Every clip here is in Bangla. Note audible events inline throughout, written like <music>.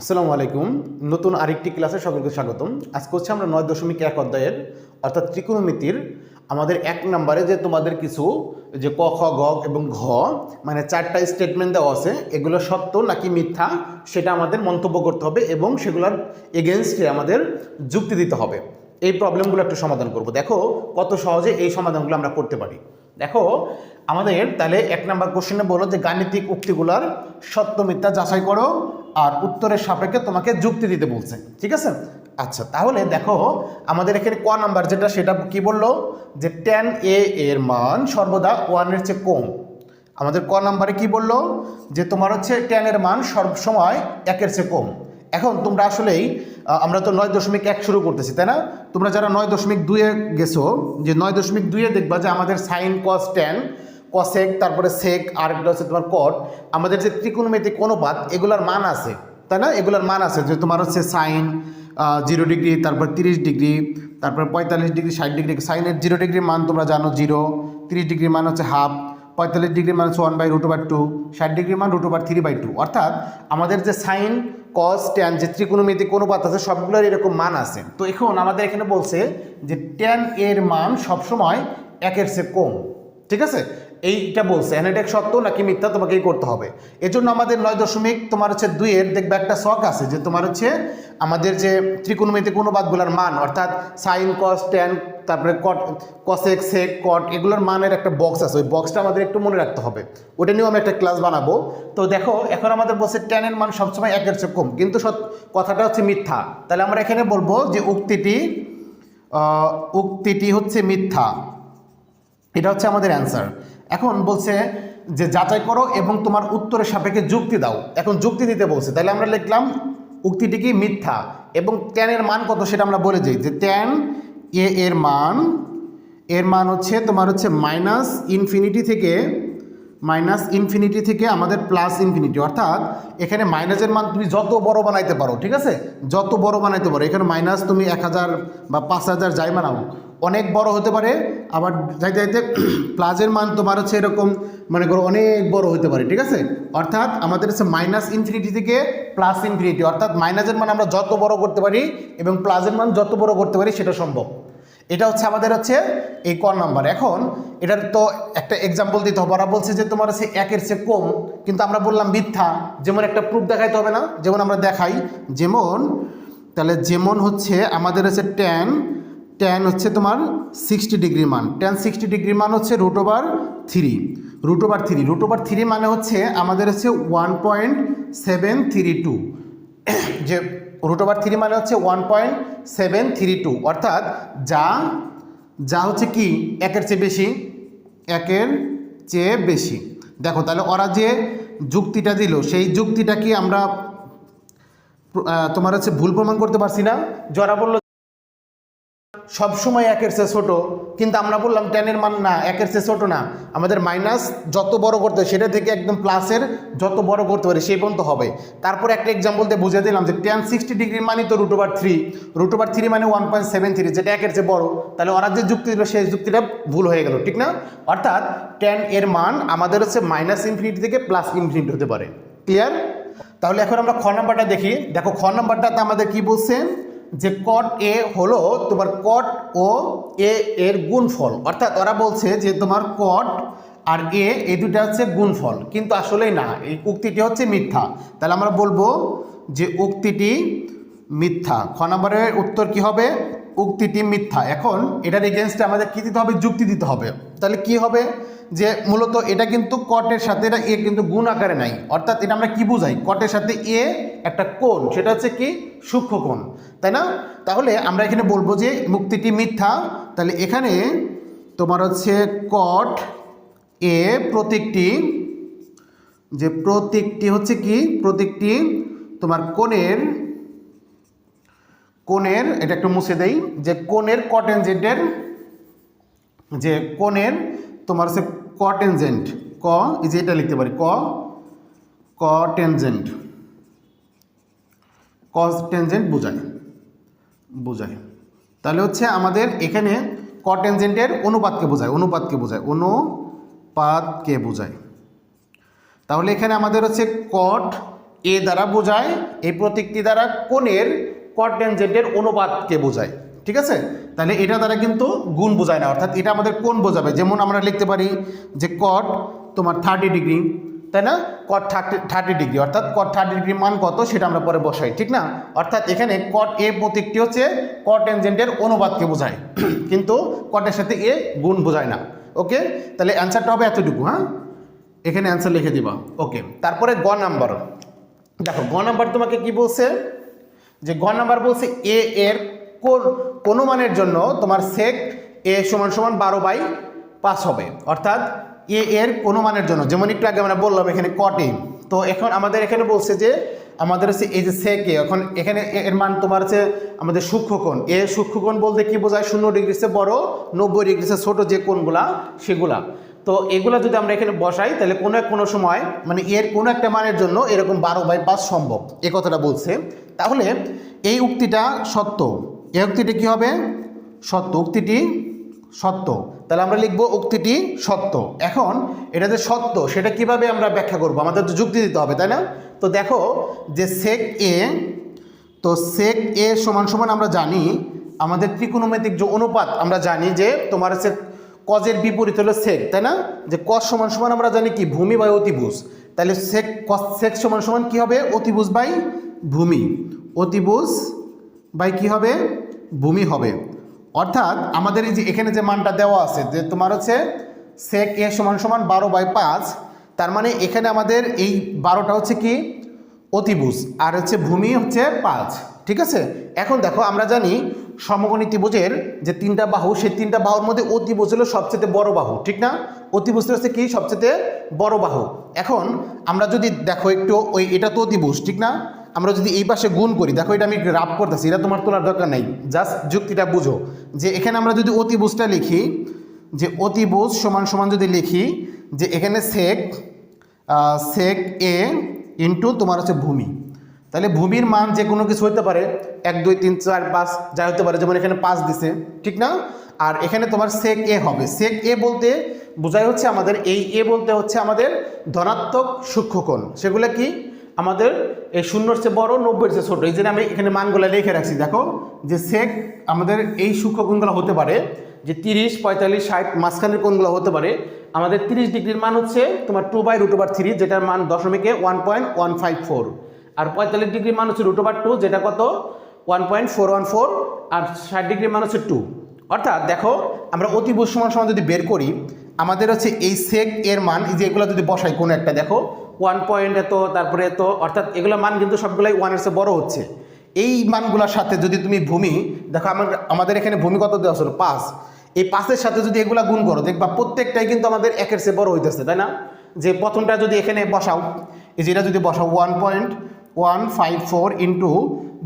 আসসালামু আলাইকুম। নতুন আরেকটি ক্লাসে সকলকে স্বাগতম। আজকে হচ্ছে আমরা নয় দশমিক এক অধ্যায়ের, অর্থাৎ ত্রিকোণমিতির, আমাদের এক নম্বরে যে তোমাদের কিছু যে ক, খ, গ এবং ঘ মানে চারটা স্টেটমেন্ট দেওয়া আছে, এগুলো সত্য নাকি মিথ্যা, সেটা আমাদের মন্তব্য করতে হবে এবং সেগুলোর এগেনস্টে আমাদের যুক্তি দিতে হবে। এই প্রবলেমগুলো একটু সমাধান করব। দেখো, কত সহজে এই সমাধানগুলো আমরা করতে পারি। দেখো, আমাদের তাহলে এক নাম্বার কোশ্চেনে বলো যে গাণিতিক উক্তিগুলার সত্য, মিথ্যা যাচাই করো আর উত্তরের সাপেক্ষে তোমাকে যুক্তি দিতে বলছে। ঠিক আছে? আচ্ছা তাহলে দেখো, আমাদের এখানে ক নাম্বার যেটা, সেটা কি বলল? যে টেন এ এর মান সর্বদা ওয়ানের চেয়ে কম। আমাদের ক নাম্বারে কি বলল? যে তোমার হচ্ছে টেনের মান সবসময় একের চেয়ে কম। এখন তোমরা আসলেই আমরা তো নয় দশমিক এক শুরু করতেছি, তাই না? তোমরা যারা নয় দশমিক দুয়ে গেছো, যে নয় দশমিক দুইয়ে দেখবা যে আমাদের সাইন কস টেন কসেক তারপরে সেক আর একটা হচ্ছে তোমার কট আমাদের যে ত্রিকোণমিতিক অনুপাত এগুলার মান আছে, তাই না? এগুলার মান আছে, যে তোমার হচ্ছে সাইন জিরো ডিগ্রি তারপর তিরিশ ডিগ্রি তারপর পঁয়তাল্লিশ ডিগ্রি ষাট ডিগ্রি সাইনের জিরো ডিগ্রির মান তোমরা জানো জিরো তিরিশ ডিগ্রির মান হচ্ছে হাফ পঁয়তাল্লিশ ডিগ্রি মান হচ্ছে one by root over two ষাট ডিগ্রি মান root over three by two অর্থাৎ আমাদের যে সাইন কস ট্যান যে ত্রিকোণমিতিক অনুপাত আছে, সবগুলোর এরকম মান আছে। তো এখন আমাদের এখানে বলছে যে ট্যান এর মান সবসময় একের চেয়ে কম, ঠিক আছে? এইটা বলছে অ্যানাটেক সত্য নাকি মিথ্যা? তোমাকেই করতে হবে। এজন্য আমাদের নয় দশমিক, তোমার হচ্ছে দুইয়ের দেখবে একটা শখ আছে যে তোমার হচ্ছে আমাদের যে ত্রিকোণমিতিক অনুপাতগুলোর মান, অর্থাৎ সাইন কস ট্যান তারপরে কট কসেক সেক কট এগুলোর মানের একটা বক্স আছে। ওই বক্সটা আমাদের একটু মনে রাখতে হবে। ওটা নিয়েও আমি একটা ক্লাস বানাবো। তো দেখো, এখন আমাদের বলছে ট্যানের মান সবসময় একের চেয়ে কম, কিন্তু কথাটা হচ্ছে মিথ্যা। তাহলে আমরা এখানে বলব যে উক্তিটি উক্তিটি হচ্ছে মিথ্যা। এটা হচ্ছে আমাদের অ্যান্সার এখন বলছে যে যাচাই করো এবং তোমার উত্তরের সাপেক্ষে যুক্তি দাও। এখন যুক্তি দিতে বলছে। তাহলে আমরা লিখলাম, উক্তিটি কি মিথ্যা? এবং ট্যানের মান কত সেটা আমরা বলে যাই যে ট্যান এ এর মান এর মান হচ্ছে, তোমার হচ্ছে মাইনাস ইনফিনিটি থেকে মাইনাস ইনফিনিটি থেকে আমাদের প্লাস ইনফিনিটি অর্থাৎ এখানে মাইনাসের মান তুমি যত বড় বানাইতে পারো, ঠিক আছে? যত বড় বানাইতে পারো। এখানে মাইনাস তুমি এক হাজার বা পাঁচ হাজার যাই বানাও অনেক বড় হতে পারে, আবার যাইতে যাইতে <clears throat> প্লাসের মান তোমার হচ্ছে এরকম মানে করো অনেক বড় হতে পারে, ঠিক আছে? অর্থাৎ আমাদের হচ্ছে মাইনাস ইনফিনিটি থেকে প্লাস ইনফিনিটি অর্থাৎ মাইনাসের মান আমরা যত বড় করতে পারি এবং প্লাসের মান যত বড় করতে পারি সেটা সম্ভব। এটা হচ্ছে আমাদের হচ্ছে এই ক নাম্বার। এখন এটার তো একটা এক্সাম্পল দিতে হবে। ওরা বলছে যে তোমার হচ্ছে একের চেয়ে কম, কিন্তু আমরা বললাম মিথ্যা। যেমন একটা প্রুফ দেখাইতে হবে না, যেমন আমরা দেখাই, যেমন, তাহলে যেমন হচ্ছে আমাদের হচ্ছে ট্যান ট্যান হচ্ছে তোমার সিক্সটি ডিগ্রি মান। ট্যান সিক্সটি ডিগ্রি মান হচ্ছে root over three root over three root over three মানে হচ্ছে আমাদের হচ্ছে one point seven three two যে রুট ওভার থ্রি মানে হচ্ছে one point seven three two অর্থাৎ যা যা হচ্ছে কি? একের চেয়ে বেশি। একের চেয়ে বেশি। দেখো, তাহলে ওরা যে যুক্তিটা দিল, সেই যুক্তিটা কি আমরা তোমার হচ্ছে ভুল প্রমাণ করতে পারছি না? যারা বলল সবসময় একের চেয়ে ছোটো, কিন্তু আমরা বললাম টেনের মান না, একের চেয়ে ছোটো না। আমাদের মাইনাস যত বড় করতে সেটা থেকে একদম প্লাসের যত বড় করতে পারি, সেই পর্যন্ত হবে। তারপর একটা এক্সাম্পল দিয়ে বুঝিয়ে দিলাম যে টেন সিক্সটি ডিগ্রি মানে তো root over three root over three মানে ওয়ান পয়েন্ট সেভেন থ্রি যেটা একের চেয়ে বড়। তাহলে ওরা যে যুক্তি দিল, সেই যুক্তিটা ভুল হয়ে গেল, ঠিক না? অর্থাৎ টেন এর মান আমাদের হচ্ছে মাইনাস ইনফিনিটি থেকে প্লাস ইনফিনিটি হতে পারে। ক্লিয়ার তাহলে এখন আমরা খ নাম্বারটা দেখি। দেখো, খ নাম্বারটাতে আমাদের কি বলছে? যে কট এ হলো তোমার কট ও এ এর গুণফল। অর্থাৎ ওরা বলছে যে তোমার কট আর এ এই দুটা হচ্ছে গুণফল। কিন্তু আসলেই না, এই উক্তিটি হচ্ছে মিথ্যা। তাহলে আমরা বলব যে উক্তিটি মিথ্যা। খ নম্বরের উত্তর কি হবে? উক্তিটি মিথ্যা। এখন এটার এগেনস্টে আমাদের কী দিতে হবে? যুক্তি দিতে হবে। তাহলে কি হবে? যে মূলত এটা কিন্তু কটের সাথে এটা এ কিন্তু গুণ আকারে নাই। অর্থাৎ এটা আমরা কি বুঝাই? কটের সাথে এ একটা কোণ। সেটা হচ্ছে কি? সূক্ষ্ম কোণ। তাই না? তাহলে আমরা এখানে বলব যে মুক্তিটি মিথ্যা। তাহলে এখানে তোমার হচ্ছে কট এ প্রতীকটি, যে প্রতীকটি হচ্ছে কি? প্রতীকটি তোমার কোণের কোণের, এটা একটু মুছে দেই, যে কোণের কটেনজেন্টের যে কোণের তোমার হচ্ছে কটেনজেন্ট ক যে এটা লিখতে পারি, ক কটেনজেন্ট কটেনজেন্ট বোঝায় বোঝায়। তাহলে হচ্ছে আমাদের এখানে কটেনজেন্টের অনুপাতকে বোঝায় অনুপাতকে বোঝায় অনুপাতকে বোঝায়। তাহলে এখানে আমাদের হচ্ছে কট এ দ্বারা বোঝায়, এই প্রতীকটি দ্বারা কোণের কট ট্যানজেন্টের অনুপাতকে বোঝায়, ঠিক আছে? তাহলে এটা দ্বারা কিন্তু গুণ বোঝায় না, অর্থাৎ এটা আমাদের কোন বোঝাবে। যেমন আমরা লিখতে পারি যে কট তোমার থার্টি ডিগ্রি তাই না? কট থার্টি থার্টি ডিগ্রি অর্থাৎ কট থার্টি ডিগ্রি মান কত সেটা আমরা পরে বসাই, ঠিক না? অর্থাৎ এখানে কট এ প্রতীকটি হচ্ছে কট ট্যানজেন্টের অনুপাতকে বোঝায়, <clears throat> কিন্তু কটের সাথে এ গুণ বোঝায় না, ওকে? তাহলে অ্যান্সারটা হবে এতটুকু হ্যাঁ? এখানে অ্যান্সার লিখে দিবা, ওকে। তারপরে গ নাম্বার। দেখো, গ নাম্বার তোমাকে কি বলছে? যে গ নাম্বার বলছে এ এর কোন কোনো মানের জন্য তোমার সেক এ সমান সমান বারো বাই পাঁচ হবে। অর্থাৎ এ এর কোনো মানের জন্য, যেমন একটু আগে আমরা বললাম এখানে কটে তো এখন আমাদের এখানে বলছে যে, আমাদের হচ্ছে এই যে সেক এ এখন এখানে এর মান তোমার হচ্ছে আমাদের সূক্ষ্মকোণ এ সূক্ষ্মকোণ বলতে কি বোঝায়? শূন্য ডিগ্রি সে বড়, নব্বই ডিগ্রি সে ছোটো যে কোণগুলা, সেগুলা। তো এগুলা যদি আমরা এখানে বসাই, তাহলে কোনো এক কোনো সময় মানে এর কোনো একটা মানের জন্য এরকম বারো বাই পাঁচ সম্ভব, এ কথাটা বলছে। তাহলে এই উক্তিটা সত্য। এই উক্তিটি কি হবে? সত্য। উক্তিটি সত্য। তাহলে আমরা লিখব উক্তিটি সত্য। এখন এটা যে সত্য, সেটা কীভাবে আমরা ব্যাখ্যা করব? আমাদের তো যুক্তি দিতে হবে, তাই না? তো দেখো যে সেক এ তো সেক এ সমান সমান আমরা জানি, আমাদের ত্রিকোণমিতিক যে অনুপাত আমরা জানি যে তোমার হচ্ছে কজের বিপরীত হলো সেক তাই না? যে কজ সমান সমান আমরা জানি কি? ভূমি বাই অতিভুজ। তাহলে সেক কস সেক সমান সমান কি হবে? অতিভুজ বাই ভূমি। অতিভুজ বাই কি হবে? ভূমি হবে। অর্থাৎ আমাদের এই যে এখানে যে মানটা দেওয়া আছে, যে তোমার হচ্ছে সেক এ সমান সমান বারো বাই পাঁচ, তার মানে এখানে আমাদের এই বারোটা হচ্ছে কি? অতিভুজ। আর হচ্ছে ভূমি হচ্ছে পাঁচ। ঠিক আছে? এখন দেখো, আমরা জানি সমগণী ত্রিভুজের যে তিনটা বাহু, সেই তিনটা বাহুর মধ্যে অতিভুজ হলো সবচেয়ে বড় বাহু, ঠিক না? অতিভুজটা হচ্ছে কি? সবচেয়ে বড় বাহু। এখন আমরা যদি দেখো একটু, ওই এটা তো অতিভুজ, ঠিক না? আমরা যদি এই পাশে গুণ করি, দেখো এটা আমি রাপ করতেছি, এটা তোমার তোলার দরকার নেই। জাস্ট যুক্তিটা বুঝো। যে এখানে আমরা যদি অতিভুজটা লিখি, যে অতিভুজ সমান সমান যদি লিখি, যে এখানে সেক সেক এ ইন্টু তোমার হচ্ছে ভূমি। তাহলে ভূমির মান যে কোনো কিছু হতে পারে, এক, দুই, তিন, চার, পাঁচ, যা হতে পারে, যেমন এখানে পাঁচ দিছে, ঠিক না? আর এখানে তোমার সেক এ হবে। সেক এ বলতে বোঝাই হচ্ছে আমাদের, এই এ বলতে হচ্ছে আমাদের ধনাত্মক সূক্ষ্মকোণ। সেগুলো কি? আমাদের এই শূন্যর চেয়ে বড়, নব্বইয়ের চেয়ে ছোটো। এই জন্য আমি এখানে মানগুলো লিখে রাখছি। দেখো, যে সেক আমাদের এই সূক্ষ্মকোণগুলো হতে পারে, যে তিরিশ, পঁয়তাল্লিশ, ষাট, মাঝখানের কোণগুলো হতে পারে, আমাদের তিরিশ ডিগ্রির মান হচ্ছে তোমার two by root over three যেটার মান দশমিকে one point one five four আর পঁয়তাল্লিশ ডিগ্রি মান হচ্ছে রুট ওভার টু যেটা কত? One point four one four আর ষাট ডিগ্রি মান হচ্ছে টু অর্থাৎ দেখো, আমরা অতিভুজ সমান সমান যদি বের করি, আমাদের হচ্ছে এই সেক এর মান, এই যে এগুলো যদি বসাই কোনো একটা, দেখো ওয়ান পয়েন্ট এত, তারপরে এত, অর্থাৎ এগুলো মান কিন্তু সবগুলাই ওয়ানের চেয়ে বড় হচ্ছে। এই মানগুলোর সাথে যদি তুমি ভূমি, দেখো, আমার, আমাদের এখানে ভূমি কত দেওয়া ছিল? পাঁচ। এই পাঁচের সাথে যদি এগুলা গুণ করো, দেখবা প্রত্যেকটাই কিন্তু আমাদের একের চেয়ে বড় হইতেছে, তাই না? যে প্রথমটা যদি এখানে বসাও, এই যেটা যদি বসাও one point one five four into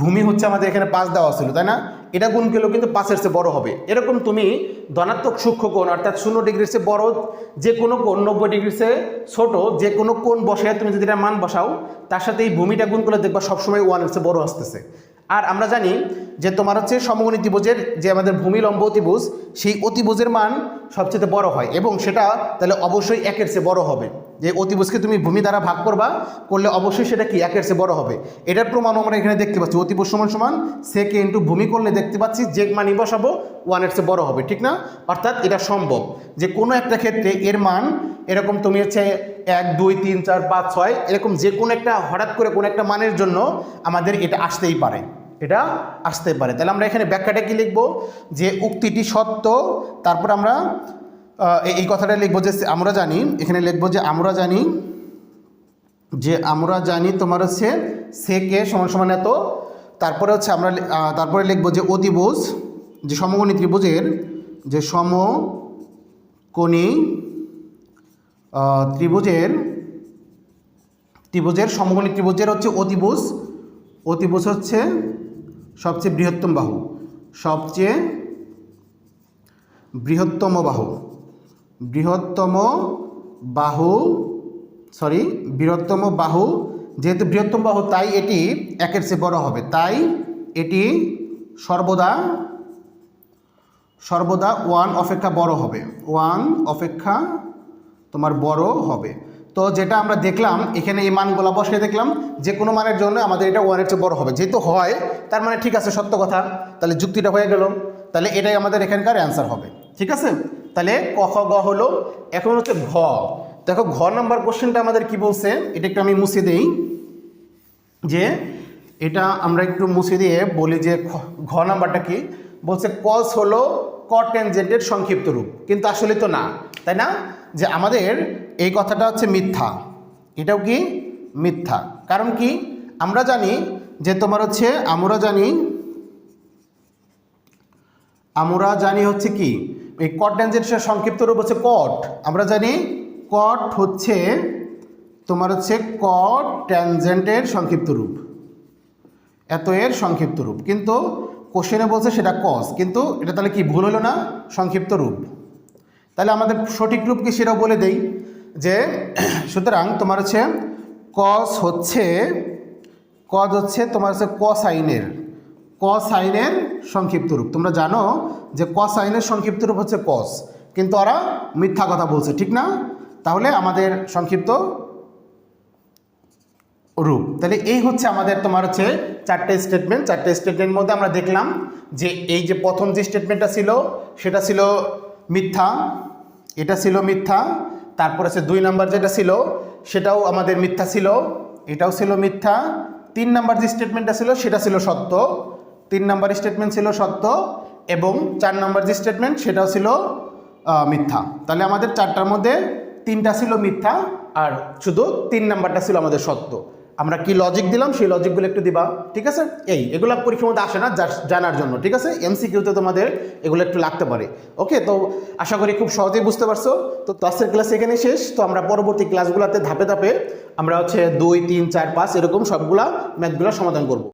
ভূমি হচ্ছে আমাদের এখানে পাঁচ দেওয়া ছিল, তাই না? এটা গুণ করলেও কিন্তু পাঁচের চেয়ে বড় হবে। এরকম তুমি ধনাত্মক সূক্ষ্ম কোণ, অর্থাৎ শূন্য ডিগ্রির চেয়ে বড় যে কোনো কোণ, নব্বই ডিগ্রির চেয়ে ছোটো যে কোনো কোণ বসে তুমি যদি এটা মান বসাও, তার সাথে এই ভূমিটা গুণ করলে দেখবা সবসময় ওয়ানের চেয়ে বড় আসতেছে। আর আমরা জানি যে তোমার হচ্ছে সমগণী ত্রিভুজের যে আমাদের ভূমি লম্ব অতিভুজ সেই অতিভুজের মান সবচেয়ে বড় হয় এবং সেটা তাহলে অবশ্যই একের চেয়ে বড় হবে। যে অতিভুজকে তুমি ভূমি দ্বারা ভাগ করবা, করলে অবশ্যই সেটা কি? একের চেয়ে বড় হবে। এটার প্রমাণ আমরা এখানে দেখতে পাচ্ছি। অতিভুজ সমান সমান সেকে ইন্টু ভূমি করলে দেখতে পাচ্ছি, যে মানি বসাবো ওয়ানের চেয়ে বড় হবে, ঠিক না? অর্থাৎ এটা সম্ভব যে কোনো একটা ক্ষেত্রে এর মান এরকম তুমি হচ্ছে এক, দুই, তিন, চার, পাঁচ, ছয়, এরকম যে কোনো একটা হঠাৎ করে কোনো একটা মানের জন্য আমাদের এটা আসতেই পারে। এটা আসতে পারে। তাহলে আমরা এখানে ব্যাখ্যাটা কি লিখব? যে উক্তিটি সত্য, তারপর আমরা এই- কথাটা লিখব যে আমরা জানি, এখানে লিখব যে আমরা জানি, যে আমরা জানি তোমার হচ্ছে সে কে সমান সমান এত, তারপরে হচ্ছে আমরা তারপরে লিখব যে অতিভুজ যে সমকোণী ত্রিভুজের যে সমকোণী ত্রিভুজের ত্রিভুজের সমকোণী ত্রিভুজের হচ্ছে অতিভুজ। অতিভুজ হচ্ছে সবচেয়ে বৃহত্তম বাহু। সবচেয়ে বৃহত্তম বাহু। বৃহত্তম বাহু সরি বৃহত্তম বাহু, যেহেতু বৃহত্তম বাহু, তাই এটি একের চেয়ে বড় হবে। তাই এটি সর্বদা সর্বদা ওয়ান অপেক্ষা বড় হবে। ওয়ান অপেক্ষা তোমার বড় হবে। তো যেটা আমরা দেখলাম, এখানে এই মানগুলো বসে দেখলাম, যে কোনো মানের জন্য আমাদের এটা ওয়ানের চেয়ে বড় হবে। যেহেতু হয়, তার মানে ঠিক আছে, সত্য কথা। তাহলে যুক্তিটা হয়ে গেল। তাহলে এটাই আমাদের এখানকার অ্যান্সার হবে। ঠিক আছে? তাহলে ক, খ, গ হলো, এখন হচ্ছে ঘ। দেখো, ঘ নাম্বার কোশ্চেনটা আমাদের কি বলছে? এটা একটু আমি মুছে দিই। যে এটা আমরা একটু মুছে দিয়ে বলি যে ঘ নাম্বারটা কি? বলছে কস হলো কটেনজেন্টের সংক্ষিপ্ত রূপ। কিন্তু আসলে তো না, তাই না? যে আমাদের এই কথাটা হচ্ছে মিথ্যা। এটাও কি? মিথ্যা। কারণ কি? আমরা জানি যে তোমার হচ্ছে, আমরা জানি আমরা জানি হচ্ছে কি? এই কট ট্যানজেন্টের সংক্ষিপ্ত রূপ হচ্ছে কট আমরা জানি কট হচ্ছে তোমার হচ্ছে কট ট্যানজেন্টের সংক্ষিপ্ত রূপ। এত এর সংক্ষিপ্ত রূপ। কিন্তু কোশ্চেনে বলছে সেটা কস কিন্তু এটা তাহলে কি ভুল হলো না? সংক্ষিপ্ত রূপ। তাহলে আমাদের সঠিক রূপ কি সেটাও বলে দেই, যে <clears throat> সুতরাং তোমার হচ্ছে কস হচ্ছে কজ হচ্ছে তোমার হচ্ছে কসাইনের কসাইনের সংক্ষিপ্ত রূপ। তোমরা জানো যে কসাইনের সংক্ষিপ্ত রূপ হচ্ছে কস কিন্তু ওরা মিথ্যা কথা বলছে, ঠিক না? তাহলে আমাদের সংক্ষিপ্ত রূপ। তাহলে এই হচ্ছে আমাদের তোমার হচ্ছে চারটে স্টেটমেন্ট চারটে স্টেটমেন্টের মধ্যে আমরা দেখলাম যে এই যে প্রথম যে স্টেটমেন্টটা ছিল, সেটা ছিল মিথ্যা, এটা ছিল মিথ্যা, তারপর আছে দুই নাম্বার যেটা ছিল, সেটাও আমাদের মিথ্যা ছিল, এটাও ছিল মিথ্যা। তিন নাম্বার যে স্টেটমেন্টটা ছিল, সেটা ছিল সত্য। তিন নাম্বার স্টেটমেন্ট ছিল সত্য এবং চার নাম্বার যে স্টেটমেন্ট সেটাও ছিল মিথ্যা। তাহলে আমাদের চারটার মধ্যে তিনটা ছিল মিথ্যা আর শুধু তিন নাম্বারটা ছিল আমাদের সত্য। আমরা কি লজিক দিলাম? সেই লজিকগুলো একটু দিবা। ঠিক আছে? এই, এগুলো পরীক্ষার মধ্যে আসে না জানার জন্য। ঠিক আছে? এমসিকিউতে তোমাদের এগুলো একটু লাগতে পারে। ওকে তো আশা করি খুব সহজেই বুঝতে পারছ। তো আজকের ক্লাস এখানে শেষ। তো আমরা পরবর্তী ক্লাসগুলোতে ধাপে ধাপে আমরা হচ্ছে দুই, তিন, চার, পাঁচ এরকম সবগুলা ম্যাথগুলো সমাধান করব।